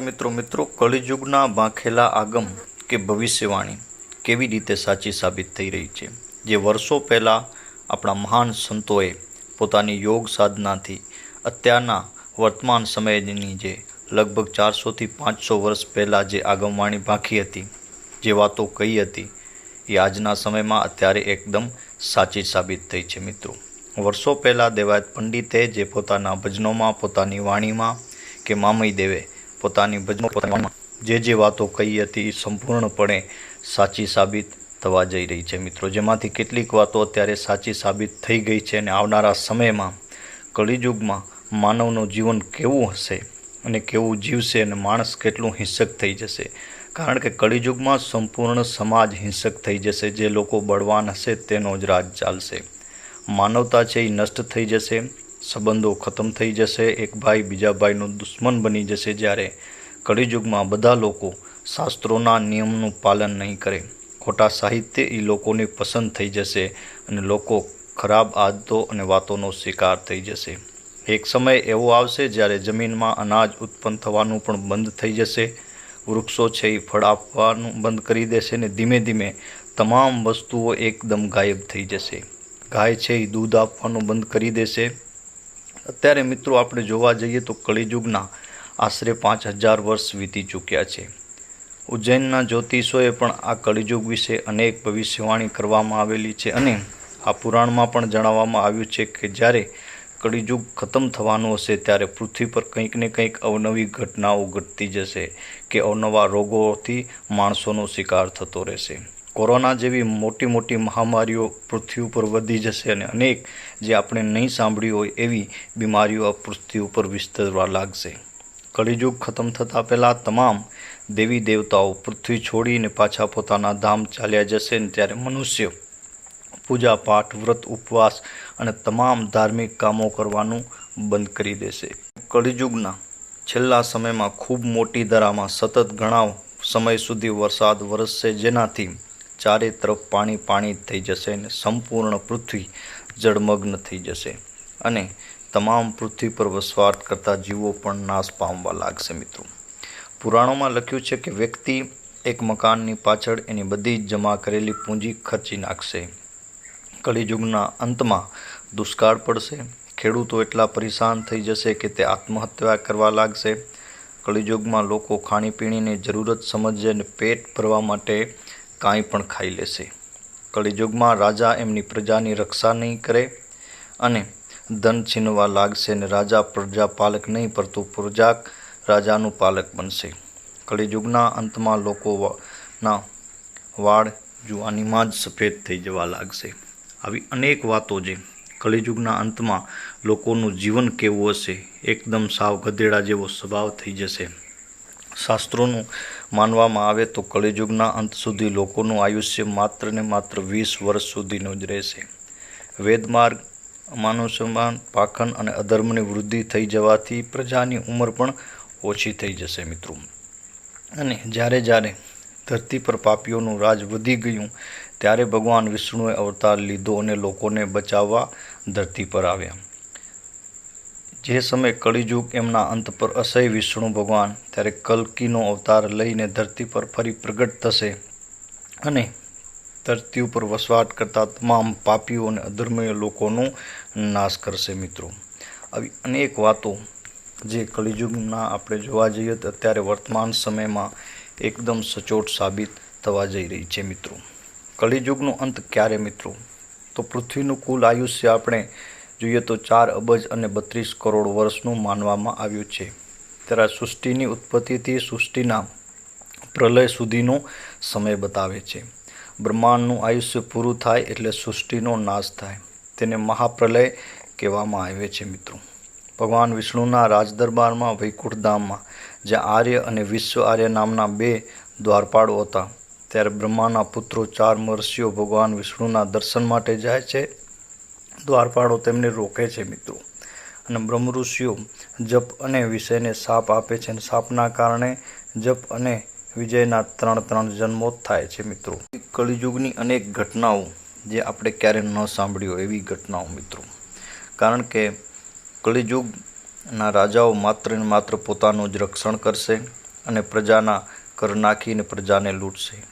મિત્રો મિત્રો, કળિયુગના બાંખેલા આગમ કે ભવિષ્યવાણી કેવી રીતે સાચી સાબિત થઈ રહી છે? જે વર્ષો પહેલાં આપણા મહાન સંતોએ પોતાની યોગ સાધનાથી અત્યારના વર્તમાન સમયની જે લગભગ ચારસોથી પાંચસો વર્ષ પહેલાં જે આગમવાણી બાંખી હતી, જે વાતો કહી હતી, એ આજના સમયમાં અત્યારે એકદમ સાચી સાબિત થઈ છે મિત્રો. વર્ષો પહેલાં દેવાયત પંડિતે જે પોતાના ભજનોમાં, પોતાની વાણીમાં કે મામઈ દેવે પોતાની ભજનો જે જે વાતો કહી હતી એ સંપૂર્ણપણે સાચી સાબિત થવા જઈ રહી છે. મિત્રો, જેમાંથી કેટલીક વાતો અત્યારે સાચી સાબિત થઈ ગઈ છે અને આવનારા સમયમાં કળિયુગમાં માનવનું જીવન કેવું હશે અને કેવું જીવશે અને માણસ કેટલું હિંસક થઈ જશે? કારણ કે કળિયુગમાં સંપૂર્ણ સમાજ હિંસક થઈ જશે. જે લોકો બળવાન હશે તેનો જ રાજ ચાલશે. માનવતા છે એ નષ્ટ થઈ જશે. સંબંધો ખતમ થઈ જશે, એક ભાઈ બીજા ભાઈનો દુશ્મન બની જશે જ્યારે કળિયુગમાં બધા લોકો શાસ્ત્રોના નિયમનું પાલન નહીં કરે. ખોટા સાહિત્ય એ લોકોને પસંદ થઈ જશે અને લોકો ખરાબ આદતો અને વાતોનો શિકાર થઈ જશે. એક સમય એવો આવશે જ્યારે જમીનમાં અનાજ ઉત્પન્ન થવાનું પણ બંધ થઈ જશે. વૃક્ષો છે એ ફળ આપવાનું બંધ કરી દેશે ને ધીમે ધીમે તમામ વસ્તુઓ એકદમ ગાયબ થઈ જશે. ગાય છે એ દૂધ આપવાનું બંધ કરી દેશે. અત્યારે મિત્રો આપણે જોવા જઈએ તો કળિયુગના આશરે પાંચ હજાર વર્ષ વીતી ચૂક્યા છે. ઉજ્જૈનના જ્યોતિષોએ પણ આ કળિયુગ વિશે અનેક ભવિષ્યવાણી કરવામાં આવેલી છે અને આ પુરાણમાં પણ જણાવવામાં આવ્યું છે કે જ્યારે કળિયુગ ખતમ થવાનું હશે ત્યારે પૃથ્વી પર કંઈક ને કંઈક અવનવી ઘટનાઓ ઘટતી જશે કે અવનવા રોગોથી માણસોનો શિકાર થતો રહેશે. કોરોના જેવી મોટી મોટી મહામારીઓ પૃથ્વી ઉપર વધી જશે અને અનેક જે આપણે નહીં સાંભળ્યું હોય એવી બીમારીઓ આ પૃથ્વી ઉપર વિસ્તરવા લાગશે. કળીયુગ ખતમ થતાં પહેલાં તમામ દેવી દેવતાઓ પૃથ્વી છોડીને પાછા પોતાના ધામ ચાલ્યા જશે ને ત્યારે મનુષ્ય પૂજા પાઠ, વ્રત, ઉપવાસ અને તમામ ધાર્મિક કામો કરવાનું બંધ કરી દેશે. કળીયુગના છેલ્લા સમયમાં ખૂબ મોટી ધરામાં સતત ઘણા સમય સુધી વરસાદ વરસશે જેનાથી ચારે તરફ પાણી પાણી થઈ જશે અને સંપૂર્ણ પૃથ્વી જળમગ્ન થઈ જશે. અને તમામ પૃથ્વી પર વસવાટ કરતા જીવો પણ નાશ પામવા લાગશે મિત્રો. પુરાણોમાં લખ્યું છે કે વ્યક્તિ એક મકાનની પાછળ એની બધી જ જમા કરેલી પૂંજી ખર્ચી નાખશે. કળિયુગના અંતમાં દુષ્કાળ પડશે. ખેડૂતો એટલા પરેશાન થઈ જશે કે તે આત્મહત્યા કરવા લાગશે. કળિયુગમાં લોકો ખાણીપીણીની જરૂરત સમજે અને પેટ ભરવા માટે કાંઈ પણ ખાઈ લેશે. કળિયુગમાં રાજા એમની પ્રજાની રક્ષા નહીં કરે અને ધન છીનવા લાગશે અને રાજા પ્રજા પાલક નહીં, પરતું પ્રજા રાજાનું પાલક બનશે. કળિયુગના અંતમાં લોકોના વાળ જુવાનીમાં જ સફેદ થઈ જવા લાગશે. આવી અનેક વાતો છે કળિયુગના અંતમાં લોકોનું જીવન કેવું હશે, એકદમ સાવ ગધેડા જેવો સ્વભાવ થઈ જશે. શાસ્ત્રોનું માનવામાં આવે તો કળિયુગના અંત સુધી લોકોનું આયુષ્ય માત્ર ને માત્ર વીસ વર્ષ સુધીનું જ રહેશે. વેદમાર્ગ માનવ સન્માન, પાખંડ અને અધર્મની વૃદ્ધિ થઈ જવાથી પ્રજાની ઉંમર પણ ઓછી થઈ જશે મિત્રો. અને જ્યારે જ્યારે ધરતી પર પાપીઓનું રાજ વધી ગયું, ત્યારે ભગવાન વિષ્ણુએ અવતાર લીધો અને લોકોને બચાવવા ધરતી પર આવ્યા. જે સમયે કળિયુગ એમના અંત પર અસહ્ય વિષ્ણુ ભગવાન ત્યારે કલ્કીનો અવતાર લઈને ધરતી પર ફરી પ્રગટ થશે અને ધરતી ઉપર વસવાટ કરતા તમામ પાપીઓ અને અધર્મીય લોકોનો નાશ કરશે મિત્રો. આવી અનેક વાતો જે કળિયુગના આપણે જોવા જઈએ તો અત્યારે વર્તમાન સમયમાં એકદમ સચોટ સાબિત થવા જઈ રહી છે મિત્રો. કળિયુગનો અંત ક્યારે મિત્રો? તો પૃથ્વીનું કુલ આયુષ્ય આપણે જોઈએ તો ચાર અબજ અને બત્રીસ કરોડ વર્ષનું માનવામાં આવ્યું છે. ત્યારે સૃષ્ટિની ઉત્પત્તિથી સૃષ્ટિના પ્રલય સુધીનો સમય બતાવે છે. બ્રહ્માંડનું આયુષ્ય પૂરું થાય એટલે સૃષ્ટિનો નાશ થાય. તેને મહાપ્રલય કહેવામાં આવે છે મિત્રો. ભગવાન વિષ્ણુના રાજદરબારમાં વૈકુંઠ ધામમાં જ્યાં આર્ય અને વિશ્વ આર્ય નામના બે દ્વારપાળો હતા, ત્યારે બ્રહ્માના પુત્રો ચાર મહર્ષિઓ ભગવાન વિષ્ણુના દર્શન માટે જાય છે દ્વારપાળો તેમને રોકે છે, મિત્રો. અને બ્રહ્મ ઋષિઓ જપ અને વિષયને સાપ આપે છે અને સાપના કારણે જપ અને વિજયના ત્રણ ત્રણ જન્મો થાય છે, મિત્રો. કળિયુગની અનેક ઘટનાઓ જે આપણે ક્યારે ન સાંભળ્યો એવી ઘટનાઓ, મિત્રો. કારણ કે કળિયુગના રાજાઓ માત્ર માત્ર પોતાનું જ રક્ષણ કરશે અને પ્રજાના કર નાખીને પ્રજાને લૂંટશે.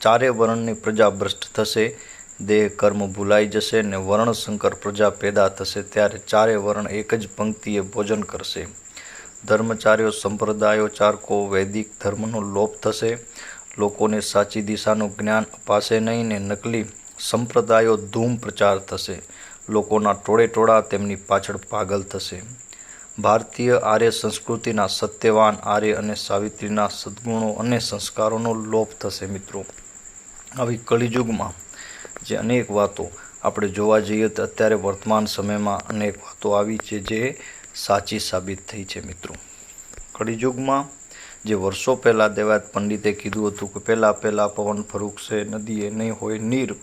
ચારે વર્ણની પ્રજા ભ્રષ્ટ થશે દેહ કર્મ ભૂલાઈ જશે ને વર્ણશંકર પ્રજા પેદા થશે ત્યારે ચારે વર્ણ એક જ પંક્તિએ ભોજન કરશે. ધર્મચાર્યો સંપ્રદાયો ચારકો વૈદિક ધર્મનો લોપ થશે. લોકોને સાચી દિશાનું જ્ઞાન અપાશે નહીં ને નકલી સંપ્રદાયો ધૂમ પ્રચાર થશે. લોકોના ટોળે ટોળા તેમની પાછળ પાગલ થશે. ભારતીય આર્ય સંસ્કૃતિના સત્યવાન આર્ય અને સાવિત્રીના સદ્ગુણો અને સંસ્કારોનો લોપ થશે મિત્રો. આવી કળિયુગમાં જે અનેક વાતો આપણે જોવા જઈએ તો અત્યારે વર્તમાન સમયમાં અનેક વાતો આવી છે જે સાચી સાબિત થઈ છે મિત્રો. કળિયુગમાં જે વર્ષો પહેલાં દેવાયત પંડિતે કીધું હતું કે પહેલાં પહેલાં પવન ફરૂકશે નદીએ નહીં હોય નીર,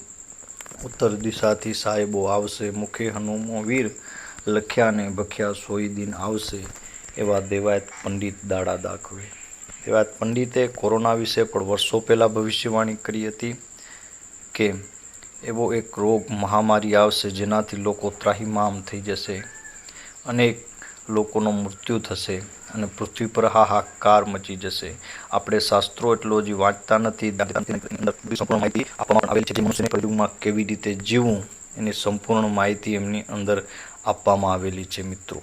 ઉત્તર દિશાથી સાહેબો આવશે, મુખે હનુમો વીર, લખ્યા ને ભખ્યા સોઈ દિન આવશે એવા દેવાયત પંડિત દાડા દાખવે. દેવાયત પંડિતે કોરોના વિશે પણ વર્ષો પહેલાં ભવિષ્યવાણી કરી હતી કે એવો એક રોગ મહામારી આવશે, જેનાથી લોકો ત્રાહિમામ થઈ જશે અનેક લોકોનું મૃત્યુ થશે અને પૃથ્વી પર હાહાકાર મચી જશે. આપણે શાસ્ત્રો એટલો હજી વાંચતા નથી. સંપૂર્ણ માહિતી આપવામાં આવેલી છે જે મનુષ્યને કલયુગમાં કેવી રીતે જીવવું, એની સંપૂર્ણ માહિતી એમની અંદર આપવામાં આવેલી છે મિત્રો.